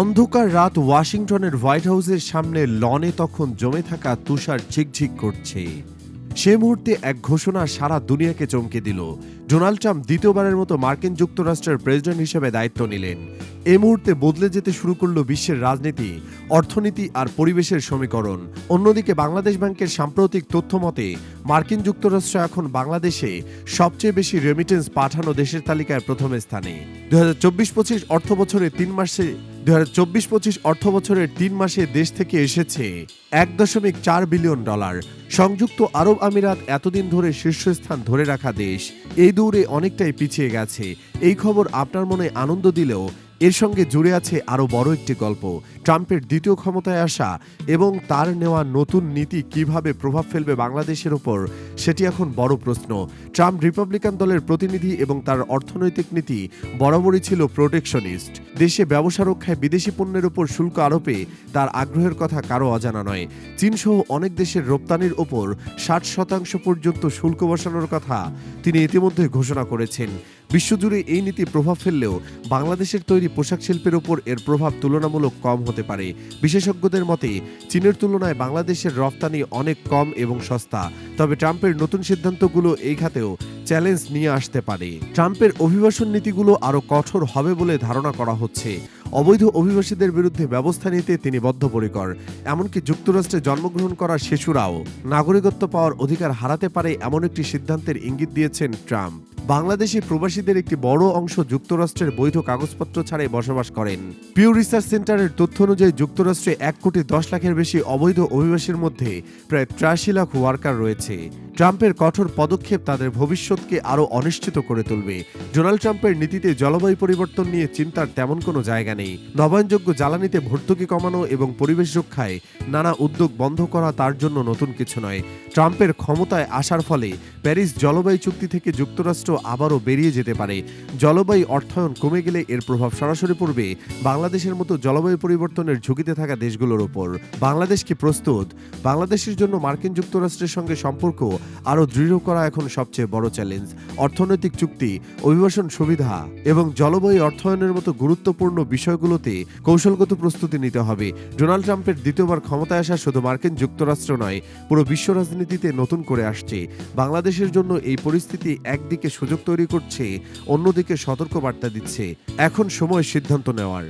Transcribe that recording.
অন্ধকার রাত ওয়াশিংটনের হোয়াইট হাউসের সামনে লনে তখন জমে থাকা তুষার ঝিকঝিক করছে। সে মুহূর্তে এক ঘোষণা সারা দুনিয়াকে চমকে দিল। ডোনাল্ড ট্রাম্প দ্বিতীয়বারের মতো মার্কিন যুক্তরাষ্ট্রের প্রেসিডেন্ট হিসেবে দায়িত্ব নিলেন। এ মুহূর্তে বদলে যেতে শুরু করল বিশ্বের রাজনীতি, অর্থনীতি আর পরিবেশের সমীকরণ। অন্যদিকে বাংলাদেশ ব্যাংকের সাম্প্রতিক তথ্য মতে, মার্কিন যুক্তরাষ্ট্র এখন বাংলাদেশে সবচেয়ে বেশি রেমিটেন্স পাঠানো দেশের তালিকায় প্রথম স্থানে। দু হাজার চব্বিশ পঁচিশ অর্থ বছরে তিন মাসে দু হাজার চব্বিশ পঁচিশ অর্থ বছরের তিন মাসে দেশ থেকে এসেছে এক দশমিক চার বিলিয়ন ডলার। সংযুক্ত আরব আমিরাত এতদিন ধরে শীর্ষস্থান ধরে রাখা দেশ। এই দৌড়ে অনেকটাই পিছিয়ে গেছে। এই খবর আপনার মনে আনন্দ দিলেও এর সঙ্গে জুড়ে আছে আরও বড় একটি গল্প, ট্রাম্পের দ্বিতীয় ক্ষমতায় আসা এবং তার নেওয়া নতুন নীতি কীভাবে প্রভাব ফেলবে বাংলাদেশের ওপর, সেটি এখন বড় প্রশ্ন। ট্রাম্প রিপাবলিকান দলের প্রতিনিধি এবং তার অর্থনৈতিক নীতি বরাবরই ছিল প্রোটেকশনিস্ট। দেশে ব্যবসা রক্ষায় বিদেশি পণ্যের উপর শুল্ক আরোপে তার আগ্রহের কথা কারও অজানা নয়। চীনসহ অনেক দেশের রপ্তানির ওপর ষাট শতাংশ পর্যন্ত শুল্ক বসানোর কথা তিনি ইতিমধ্যে ঘোষণা করেছেন। বিশ্বজুড়ে এই নীতি প্রভাব ফেললেও বাংলাদেশের তৈরি পোশাক শিল্পের ওপর এর প্রভাব তুলনামূলক কম হতে পারে। বিশেষজ্ঞদের মতে, চীনের তুলনায় বাংলাদেশের রপ্তানি অনেক কম এবং সস্তা। তবে ট্রাম্পের নতুন সিদ্ধান্তগুলো এই খাতেও চ্যালেঞ্জ নিয়ে আসতে পারে। ট্রাম্পের অভিবাসন নীতিগুলো আরও কঠোর হবে বলে ধারণা করা হচ্ছে। অবৈধ অভিবাসীদের বিরুদ্ধে ব্যবস্থা নিতে তিনি বদ্ধপরিকর। এমনকি যুক্তরাষ্ট্রে জন্মগ্রহণ করা শিশুরাও নাগরিকত্ব পাওয়ার অধিকার হারাতে পারে এমন একটি সিদ্ধান্তের ইঙ্গিত দিয়েছেন ট্রাম্প। বাংলাদেশি প্রবাসীদের একটি বড় অংশ যুক্তরাষ্ট্রের বৈধ কাগজপত্র ছাড়াই বসবাস করেন। পিউ রিসার্চ সেন্টারের তথ্য অনুযায়ী যুক্তরাষ্ট্রে এক কোটি দশ লাখের বেশি অবৈধ অভিবাসীর মধ্যে প্রায় ত্রাশি লাখ ওয়ার্কার রয়েছে। ট্রাম্পের কঠোর পদক্ষেপ তাদের ভবিষ্যৎকে আরও অনিশ্চিত করে তুলবে। ডোনাল্ড ট্রাম্পের নীতিতে জলবায়ু পরিবর্তন নিয়ে চিন্তার তেমন কোনো জায়গা নেই। নবায়নযোগ্য জ্বালানিতে ভর্তুকি কমানো এবং পরিবেশ রক্ষায় নানা উদ্যোগ বন্ধ করা তার জন্য নতুন কিছু নয়। ট্রাম্পের ক্ষমতায় আসার ফলে প্যারিস জলবায়ু চুক্তি থেকে যুক্তরাষ্ট্র আবারও বেরিয়ে যেতে পারে। জলবায়ু অর্থায়ন কমে গেলে এর প্রভাব সরাসরি পড়বে বাংলাদেশের মতো জলবায়ু পরিবর্তনের ঝুঁকিতে থাকা দেশগুলোর ওপর। বাংলাদেশ কি প্রস্তুত? বাংলাদেশের জন্য মার্কিন যুক্তরাষ্ট্রের সঙ্গে সম্পর্ক আরও দৃঢ় করা এখন সবচেয়ে বড় চ্যালেঞ্জ অর্থনৈতিক চুক্তি, অভিবাসন সুবিধা এবং জলবায়ু অর্থায়নের মতো গুরুত্বপূর্ণ বিষয়গুলোতে কৌশলগত প্রস্তুতি নিতে হবে। ডোনাল্ড ট্রাম্পের দ্বিতীয়বার ক্ষমতায় আসা শুধু মার্কিন যুক্তরাষ্ট্র নয়, পুরো বিশ্ব রাজনীতিতে নতুন করে আসছে। বাংলাদেশের জন্য এই পরিস্থিতি একদিকে সুযোগ তৈরি করছে, অন্যদিকে সতর্ক বার্তা দিচ্ছে। এখন সময় সিদ্ধান্ত নেওয়ার।